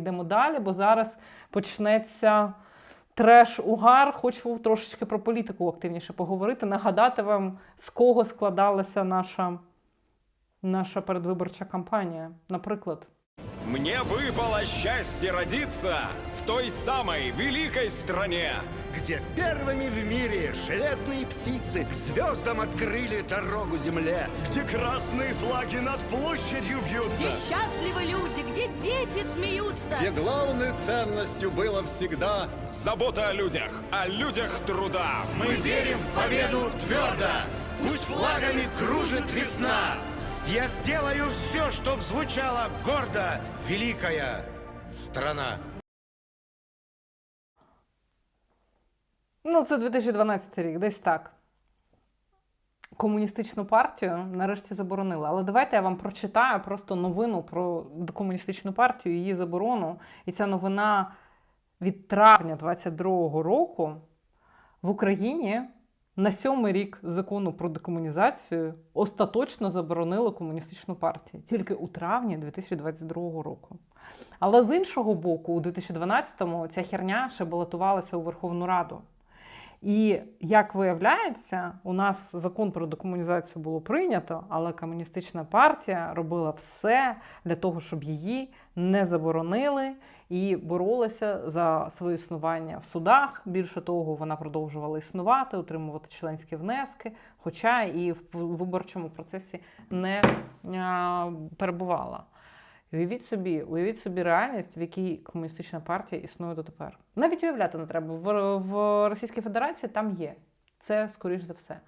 йдемо далі, бо зараз почнеться треш-угар. Хочу трошечки про політику активніше поговорити, нагадати вам, з кого складалася наша, наша передвиборча кампанія. Наприклад, Мне выпало счастье родиться в той самой великой стране. где первыми в мире железные птицы к звездам открыли дорогу земле. Где красные флаги над площадью Где вьются. счастливы люди, где дети смеются. Где главной ценностью было всегда Забота о людях, о людях труда. Мы верим в победу твердо. Пусть флагами кружит весна. Я сделаю все, чтоб звучало гордо великая страна. ну це 2012 рік, десь так. Комуністичну партію нарешті заборонили. Але давайте я вам прочитаю просто новину про комуністичну партію, її заборону. І ця новина від травня 22-го року в Україні на сьомий рік закону про декомунізацію остаточно заборонили комуністичну партію тільки у травні 2022 року. Але з іншого боку, у 2012-му ця херня ще балотувалася у Верховну Раду. І як виявляється, у нас закон про декомунізацію було прийнято, але комуністична партія робила все для того, щоб її не заборонили і боролася за своє існування в судах. Більше того, вона продовжувала існувати, отримувати членські внески, хоча і в виборчому процесі не перебувала. Уявіть собі, уявіть собі реальність, в якій комуністична партія існує дотепер. Навіть уявляти не треба. В, в Російській Федерації там є. Це скоріш за все.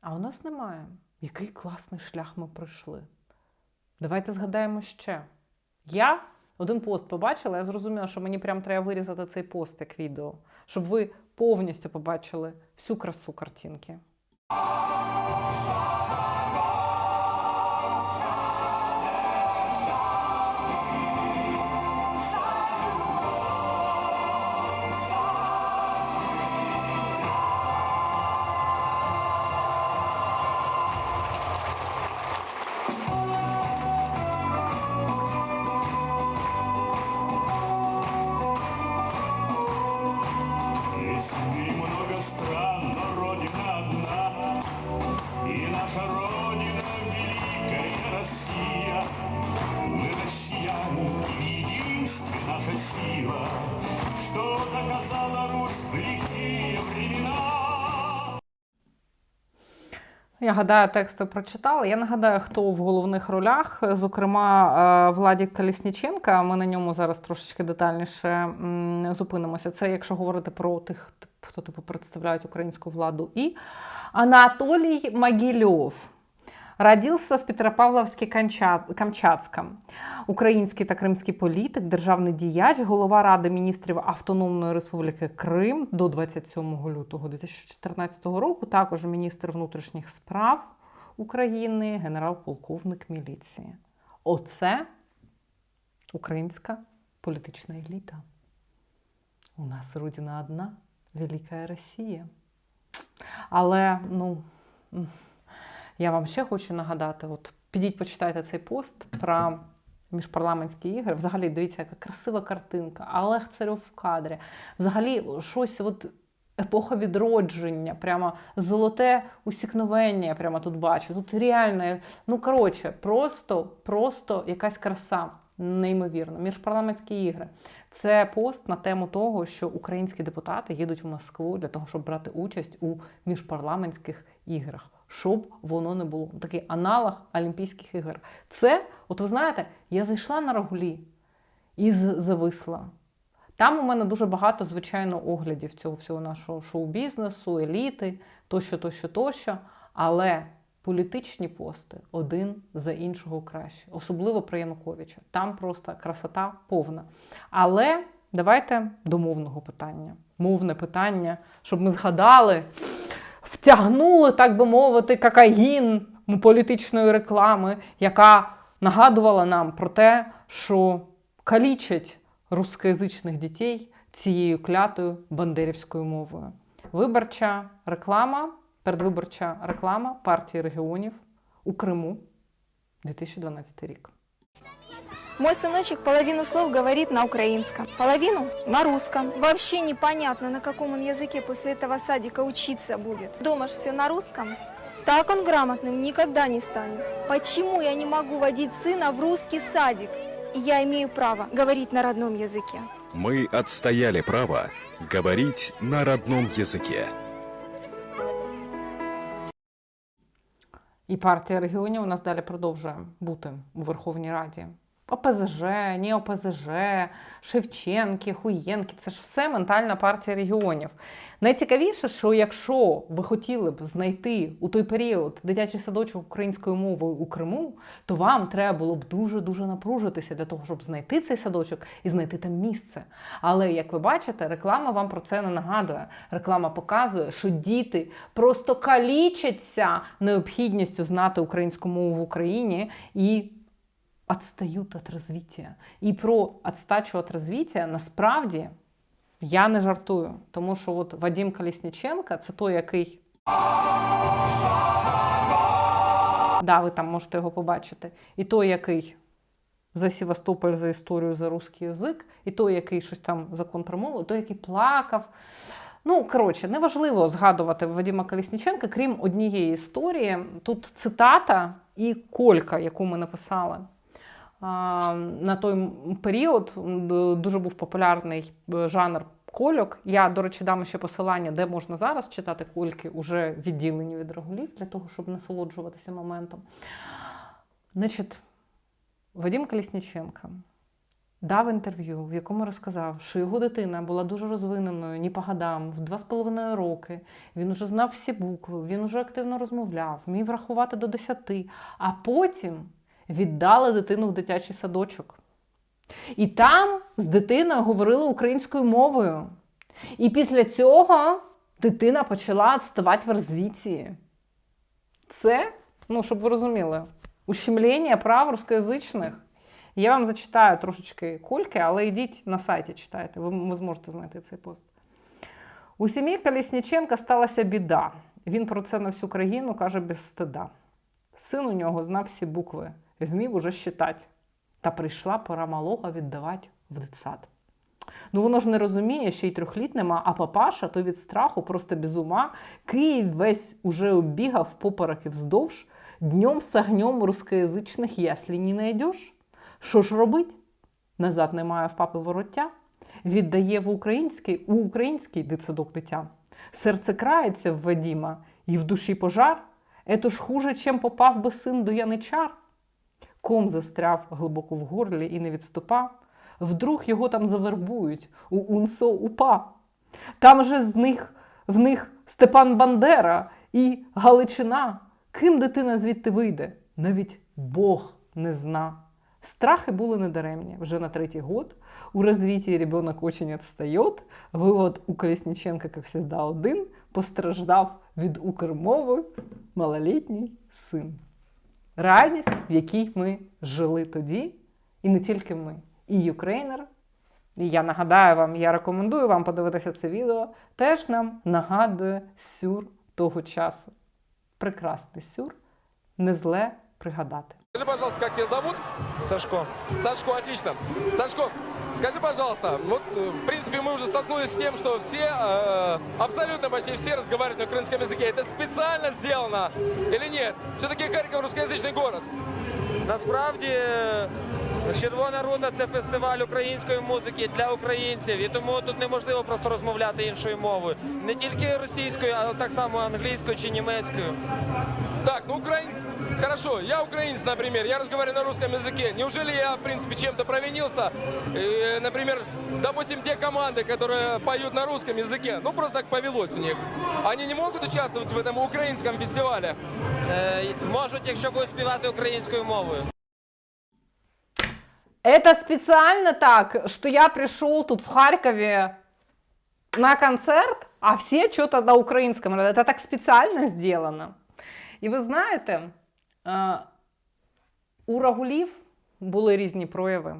А у нас немає. Який класний шлях ми пройшли. Давайте згадаємо ще. Я один пост побачила, я зрозуміла, що мені прям треба вирізати цей пост як відео, щоб ви повністю побачили всю красу картинки. Я гадаю, тексти прочитала. Я нагадаю, хто в головних ролях. Зокрема, е, Владік Калісніченка. Ми на ньому зараз трошечки детальніше зупинимося. Це якщо говорити про тих, хто типу представляють українську владу. І Анатолій Могильов. Родился в Петропавловске-Камчатском. Український та кримський політик, державний діяч, голова Ради міністрів Автономної Республіки Крим до 27 лютого 2014 року, також міністр внутрішніх справ України, генерал-полковник міліції. Оце українська політична еліта. У нас родина одна велика Росія. Але, ну. Я вам ще хочу нагадати: от підіть, почитайте цей пост про міжпарламентські ігри. Взагалі, дивіться, яка красива картинка, Олег Царьов в кадрі. Взагалі, щось от. Епоха відродження, прямо золоте усікновення, я прямо тут бачу. Тут реально, ну коротше, просто, просто якась краса, неймовірно. Міжпарламентські ігри. Це пост на тему того, що українські депутати їдуть в Москву для того, щоб брати участь у міжпарламентських іграх щоб воно не було. Такий аналог Олімпійських ігор. Це, от ви знаєте, я зайшла на Рагулі і зависла. Там у мене дуже багато, звичайно, оглядів цього всього нашого шоу-бізнесу, еліти, тощо, тощо, тощо. Але політичні пости один за іншого краще, особливо про Януковича. Там просто красота повна. Але давайте до мовного питання. Мовне питання, щоб ми згадали втягнули, так би мовити, кокаїн політичної реклами, яка нагадувала нам про те, що калічать рускоязичних дітей цією клятою бандерівською мовою. Виборча реклама, передвиборча реклама партії регіонів у Криму 2012 рік. Мой сыночек половину слов говорит на украинском, половину на русском. Вообще непонятно, на каком он языке после этого садика учиться будет. Дома ж все на русском. Так он грамотным никогда не станет. Почему я не могу водить сына в русский садик? И я имею право говорить на родном языке. Мы отстояли право говорить на родном языке. І партія регіонів у нас далі продовжує бути у Верховній Раді. ОПЗЖ, не ОПЗЖ, Шевченки, Хуєнки це ж все ментальна партія регіонів. Найцікавіше, що якщо ви хотіли б знайти у той період дитячий садочок українською мовою у Криму, то вам треба було б дуже-дуже напружитися для того, щоб знайти цей садочок і знайти там місце. Але як ви бачите, реклама вам про це не нагадує. Реклама показує, що діти просто калічаться необхідністю знати українську мову в Україні і отстають від розвиття. І про отстачу від розвиття насправді я не жартую, тому що от Вадим Колісніченко це той, який. Да, ви там можете його побачити. І той, який за Севастополь, за історію, за русський язик, і той, який щось там закон про мову, той, який плакав. Ну, коротше, неважливо згадувати Вадима Колісніченка, крім однієї історії. Тут цитата і колька, яку ми написали. На той період дуже був популярний е, жанр кольок. Я, до речі, дам ще посилання, де можна зараз читати кольки, уже відділені від регулів, для того, щоб насолоджуватися моментом. Значить, Вадим Колісніченко дав інтерв'ю, в якому розказав, що його дитина була дуже розвиненою ні по годам, в два з половиною роки. Він уже знав всі букви, він уже активно розмовляв, вмів рахувати до десяти, а потім віддали дитину в дитячий садочок. І там з дитиною говорили українською мовою. І після цього дитина почала відставати в розвитті. Це, ну, щоб ви розуміли, ущемлення прав рускоязичних. Я вам зачитаю трошечки кольки, але йдіть на сайті читайте, ви, ви зможете знайти цей пост. У сім'ї Колісніченка сталася біда. Він про це на всю країну каже без стида. Син у нього знав всі букви, вмів уже считати. Та прийшла пора малого віддавати в дитсад. Ну воно ж не розуміє, що й трьохліт нема, а папаша то від страху просто без ума. Київ весь уже оббігав поперек вздовж. Днем с огнем рускоязичних яслі не найдеш. Що ж робить? Назад немає в папи вороття. Віддає в український, у український дитсадок дитя. Серце крається в Вадіма, і в душі пожар. Ето ж хуже, чим попав би син до яничар. Ком застряв глибоко в горлі і не відступав. Вдруг його там завербують у УНСО УПА. Там же з них, в них Степан Бандера і Галичина. Ким дитина звідти вийде? Навіть Бог не зна. Страхи були недаремні. Вже на третій год у розвитии ребенок очень отстает. Вивод у Колесніченка, як завжди, один. Постраждав від укрмови малолітній син. Реальність, в якій ми жили тоді, і не тільки ми, і Юкрейнер. І я нагадаю вам, я рекомендую вам подивитися це відео, теж нам нагадує сюр того часу. Прекрасний сюр, не зле пригадати. Скажи, пожалуйста, как тебя зовут? Сашко, Сашко, отлично. Сашко, скажи, пожалуйста, вот, э, в принципе, мы уже столкнулись с тем, что все, э, абсолютно почти все разговаривают на украинском языке. Это специально сделано или нет? Все-таки Харьков русскоязычный город. Насправді Червона рута це фестиваль української музики для українців, і тому тут неможливо просто розмовляти іншою мовою. Не тільки російською, але так само англійською чи німецькою. Так, ну украинец. Хорошо, я украинец, например, я разговариваю на русском языке. Неужели я, в принципе, чем-то провинился? Э, например, допустим, те команды, которые поют на русском языке, ну просто так повелось у них. Они не могут участвовать в этом украинском фестивале? Е, можуть, якщо будуть співати українською мовою. Это специально так, что я пришел тут в Харькове на концерт, а все что-то на украинском. Это так специально сделано. І ви знаєте, е, у Рагулів були різні прояви.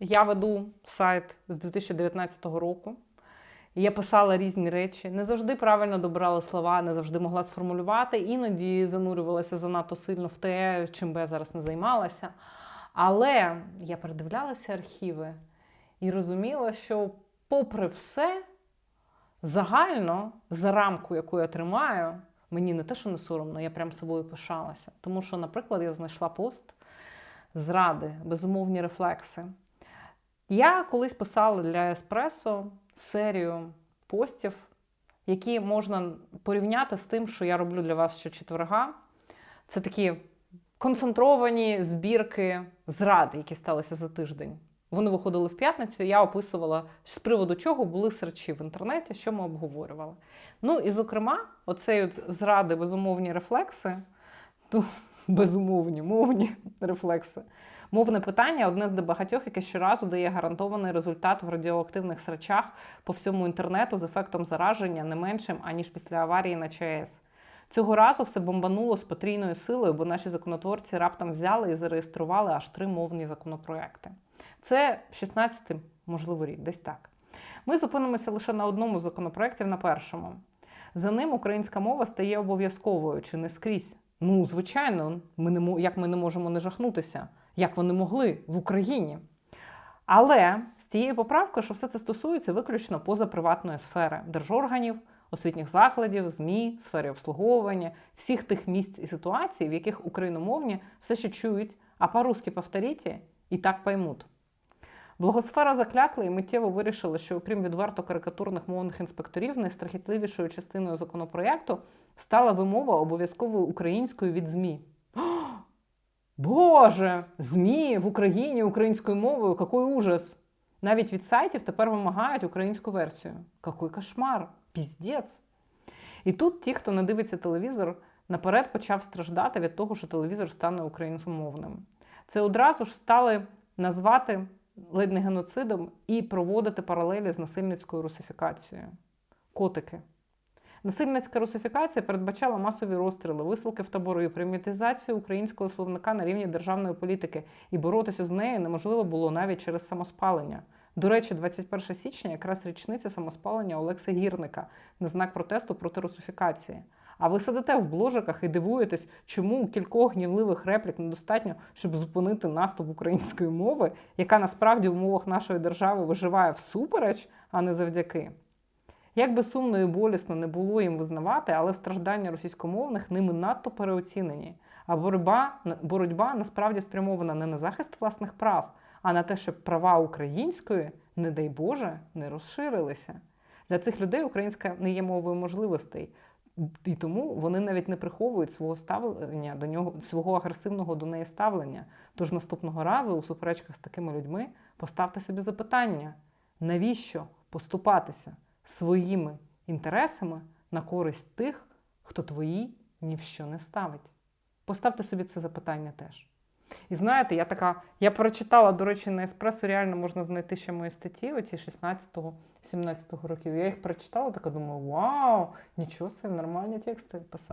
Я веду сайт з 2019 року. Я писала різні речі, не завжди правильно добирала слова, не завжди могла сформулювати, іноді занурювалася занадто сильно в те, чим би я зараз не займалася. Але я передивлялася архіви і розуміла, що, попри все, загально за рамку, яку я тримаю, мені не те, що не соромно, я прям собою пишалася. Тому що, наприклад, я знайшла пост зради, безумовні рефлекси. Я колись писала для Еспресо серію постів, які можна порівняти з тим, що я роблю для вас щочетверга. Це такі концентровані збірки зради, які сталися за тиждень. Вони виходили в п'ятницю, я описувала, з приводу чого були серчі в інтернеті, що ми обговорювали. Ну і зокрема, оцей от зради безумовні рефлекси, ну, безумовні мовні рефлекси. Мовне питання одне з небагатьох, яке щоразу дає гарантований результат в радіоактивних срачах по всьому інтернету з ефектом зараження не меншим, аніж після аварії на ЧАЕС. Цього разу все бомбануло з потрійною силою, бо наші законотворці раптом взяли і зареєстрували аж три мовні законопроекти. Це 16-й, можливо, рік, десь так. Ми зупинимося лише на одному з законопроєктів, на першому. За ним українська мова стає обов'язковою чи не скрізь. Ну, звичайно, ми не, як ми не можемо не жахнутися, як вони могли в Україні. Але з цією поправкою, що все це стосується виключно позаприватної сфери держорганів, освітніх закладів, ЗМІ, сфери обслуговування, всіх тих місць і ситуацій, в яких україномовні все ще чують, а по-русски повторіть і так поймуть. Благосфера заклякли і миттєво вирішили, що окрім відверто карикатурних мовних інспекторів, найстрахітливішою частиною законопроєкту стала вимова обов'язковою українською від ЗМІ. Боже, ЗМІ в Україні українською мовою, який ужас! Навіть від сайтів тепер вимагають українську версію. Какой кошмар! Піздець! І тут ті, хто не дивиться телевізор, наперед почав страждати від того, що телевізор стане україномовним. Це одразу ж стали назвати ледь не геноцидом і проводити паралелі з насильницькою русифікацією. Котики. Насильницька русифікація передбачала масові розстріли, висилки в табори, примітизацію українського словника на рівні державної політики, і боротися з нею неможливо було навіть через самоспалення. До речі, 21 січня якраз річниця самоспалення Олекса Гірника на знак протесту проти русифікації. А ви сидите в бложиках і дивуєтесь, чому кількох гнівливих реплік недостатньо, щоб зупинити наступ української мови, яка насправді в умовах нашої держави виживає всупереч, а не завдяки. Як би сумно і болісно не було їм визнавати, але страждання російськомовних ними надто переоцінені. А боротьба, боротьба насправді спрямована не на захист власних прав, а на те, щоб права української, не дай Боже, не розширилися. Для цих людей українська не є мовою можливостей, і тому вони навіть не приховують свого ставлення до нього, свого агресивного до неї ставлення. Тож наступного разу у суперечках з такими людьми поставте собі запитання: навіщо поступатися своїми інтересами на користь тих, хто твої ні в що не ставить? Поставте собі це запитання теж. І знаєте, я така, я прочитала, до речі, на еспресо реально можна знайти ще мої статті, оці 16-17 років. Я їх прочитала, така думаю, вау, нічого себе, нормальні тексти писав.